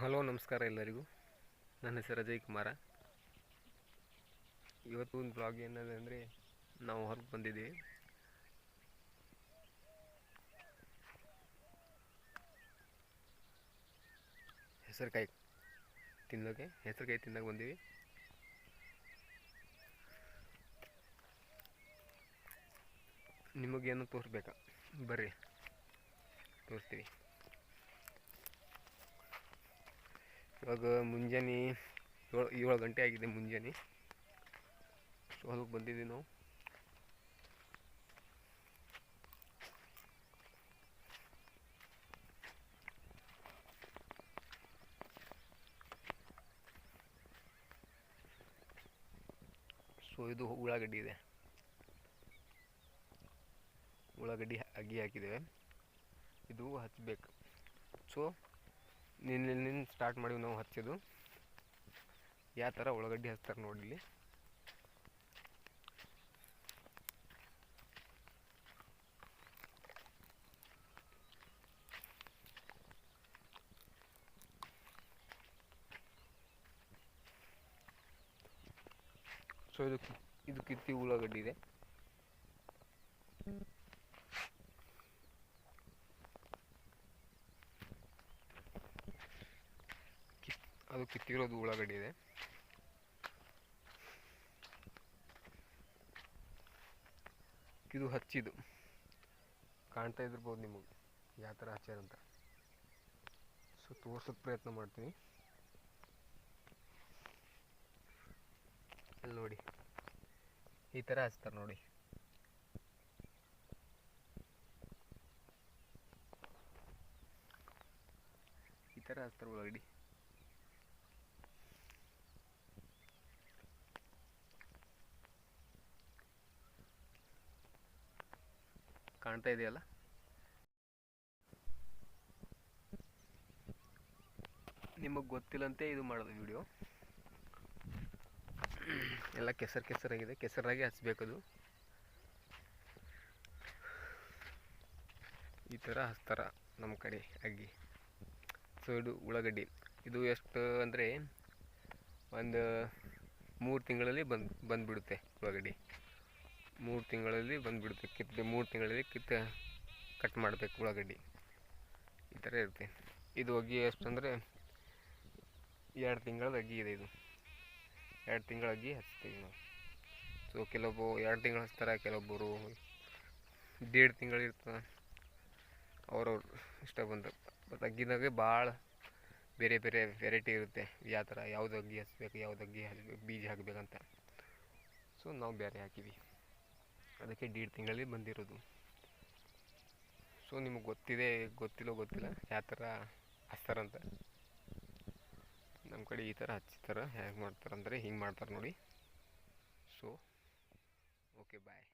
Hello, ನಮಸ್ಕಾರ ಎಲ್ಲರಿಗೂ. ನನ್ನ ಹೆಸರು ಅಜಯ್ ಕುಮಾರ. ಇವತ್ತು ಒಂದು ಬ್ಲಾಗ್ ಏನದೆ ಅಂದರೆ ನಾವು ಹೊರಗೆ ಬಂದಿದ್ದೀವಿ. ಹೆಸರುಕಾಯಿ ತಿನ್ನೋಕೆ ಹೆಸರುಕಾಯಿ ತಿನ್ನೋಕೆ ಬಂದೀವಿ. ನಿಮಗೇನು ತೋರಿಸ್ಬೇಕಾ ಬರ್ರಿ. ತೋರಿಸ್ತೀವಿ. ಇವಾಗ ಮುಂಜಾನೆ ಏಳು ಏಳು ಗಂಟೆ ಆಗಿದೆ ಮುಂಜಾನೆ. ಸೊ ಹೊಲಕ್ಕೆ ಬಂದಿದ್ದೀವಿ ನಾವು. ಸೊ ಇದು ಉಳ್ಳಾಗಡ್ಡಿ ಇದೆ. ಉಳ್ಳಾಗಡ್ಡಿ ಅಗಿ ಹಾಕಿದ್ದೇವೆ. ಇದು ಹಚ್ಚಬೇಕು ಸೊ ನಿನ್ನೆ ಸ್ಟಾರ್ಟ್ ಮಾಡಿವಿ ನಾವು ಹಚ್ಚೋದು ಯಾವ ಥರ ಉಳ್ಳಾಗಡ್ಡಿ ಹಚ್ತಾರೆ ನೋಡಿ ಇಲ್ಲಿ. ಸೊ ಇದು ಇದು ಕಿತ್ತಿ ಉಳ್ಳಾಗಡ್ಡಿ ಇದೆ. ಅದು ಕಿತ್ತಿರೋದು ಉಳ್ಳಾಗಡ್ಡಿ ಇದೆ. ಇದು ಹಚ್ಚಿದ್ದು. ಕಾಣ್ತಾ ಇದ್ದಿರ್ಬೋದು ನಿಮಗೆ ಯಾವ ಥರ ಹಚ್ಚಾರಂತ ಸೊ ತೋರ್ಸೋಕ್ಕೆ ಪ್ರಯತ್ನ ಮಾಡ್ತೀನಿ. ಅಲ್ಲಿ ನೋಡಿ. ಈ ಥರ ಹಚ್ತಾರೆ ನೋಡಿ. ಈ ಥರ ಹಚ್ತಾರೆ ಉಳ್ಳಾಗಡ್ಡಿ. ಕಾಣ್ತಾ ಇದೆಯಲ್ಲ? ನಿಮಗೆ ಗೊತ್ತಿಲ್ಲಂತೆ ಇದು ಮಾಡೋದು ವಿಡಿಯೋ ಎಲ್ಲ ಕೆಸರು ಕೆಸರಾಗಿದೆ ಕೆಸರಾಗಿ ಹಚ್ಬೇಕದು ಈ ಥರ ಹಚ್ತಾರ ನಮ್ಮ ಕಡೆ ಅಗ್ಗಿ ಸೊ ಇದು ಉಳ್ಳಾಗಡ್ಡಿ. ಇದು ಎಷ್ಟು ಅಂದರೆ ಒಂದು ಮೂರು ತಿಂಗಳಲ್ಲಿ ಬಂದು ಬಂದುಬಿಡುತ್ತೆ ಉಳ್ಳಾಗಡ್ಡಿ. ಮೂರು ತಿಂಗಳಲ್ಲಿ ಬಂದುಬಿಡುತ್ತೆ. ಕಿತ್ತು ಮೂರು ತಿಂಗಳಲ್ಲಿ ಕಿತ್ತು ಕಟ್ ಮಾಡಬೇಕು ಉಳ್ಳಾಗಡ್ಡಿ. ಈ ಥರ ಇರುತ್ತೆ. ಇದು ಅಗ್ಗಿ ಎಷ್ಟು ಅಂದರೆ ಎರಡು ತಿಂಗಳದ ಅಗ್ಗಿ ಇದೆ ಇದು. ಎರಡು ತಿಂಗಳ ಅಗ್ಗಿ ಹಚ್ತೀವಿ ನಾವು. ಸೊ ಕೆಲವೊಬ್ಬರು ಎರಡು ತಿಂಗಳು ಹಚ್ತಾರೆ, ಕೆಲವೊಬ್ಬರು ದೇಡ್ ತಿಂಗಳು ಇರ್ತದೆ. ಅವ್ರವ್ರು ಇಷ್ಟ ಬಂದ ಬಟ್ ಅಗ್ಗಿನಾಗೆ ಭಾಳ ಬೇರೆ ಬೇರೆ ವೆರೈಟಿ ಇರುತ್ತೆ. ಯಾವ ಥರ, ಯಾವ್ದು ಅಗ್ಗಿ ಹಚ್ಬೇಕು, ಯಾವ್ದು ಅಗ್ಗಿ ಹಚ್ಬೇಕು, ಬೀಜ ಹಾಕಬೇಕಂತ. ಸೊ ನಾವು ಬೇರೆ ಹಾಕಿವಿ ಅದಕ್ಕೆ ಡೇಡ್ ತಿಂಗಳಲ್ಲಿ ಬಂದಿರೋದು. ಸೊ ನಿಮಗೆ ಗೊತ್ತಿದೆ, ಗೊತ್ತಿಲ್ಲೋ ಗೊತ್ತಿಲ್ಲ, ಯಾವ ಥರ ಹಚ್ತಾರಂತ ನಮ್ಮ ಕಡೆ ಈ ಥರ ಹಚ್ತಾರೆ, ಹೇಗೆ ಮಾಡ್ತಾರೆ ಅಂದರೆ ಹಿಂಗೆ ಮಾಡ್ತಾರೆ ನೋಡಿ. So okay bye